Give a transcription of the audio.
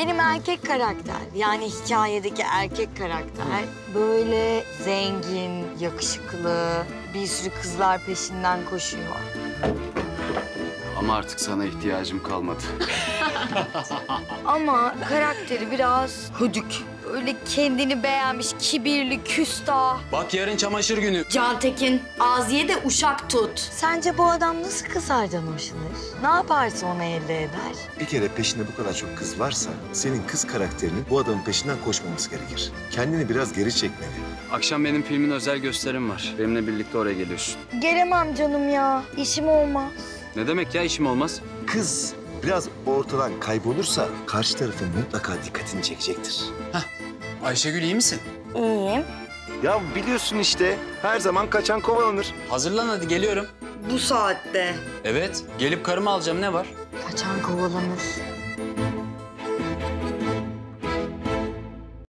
Benim erkek karakter, yani hikayedeki erkek karakter böyle zengin, yakışıklı, bir sürü kızlar peşinden koşuyor. Ama artık sana ihtiyacım kalmadı. Ama karakteri biraz hüdük. Böyle kendini beğenmiş, kibirli, küstah. Bak yarın çamaşır günü. Cantekin, Aziye de uşak tut. Sence bu adam nasıl kızlardan hoşlanır? Ne yaparsa onu elde eder? Bir kere peşinde bu kadar çok kız varsa senin kız karakterinin bu adamın peşinden koşmaması gerekir. Kendini biraz geri çekmeli. Akşam benim filmin özel gösterim var. Benimle birlikte oraya geliyorsun. Gelemem canım ya, işim olmaz. Ne demek ya işim olmaz? Kız biraz ortadan kaybolursa karşı tarafın mutlaka dikkatini çekecektir. Ayşegül iyi misin? İyiyim. Ya biliyorsun işte her zaman kaçan kovalanır. Hazırlan hadi geliyorum. Bu saatte. Evet gelip karımı alacağım ne var? Kaçan kovalanır.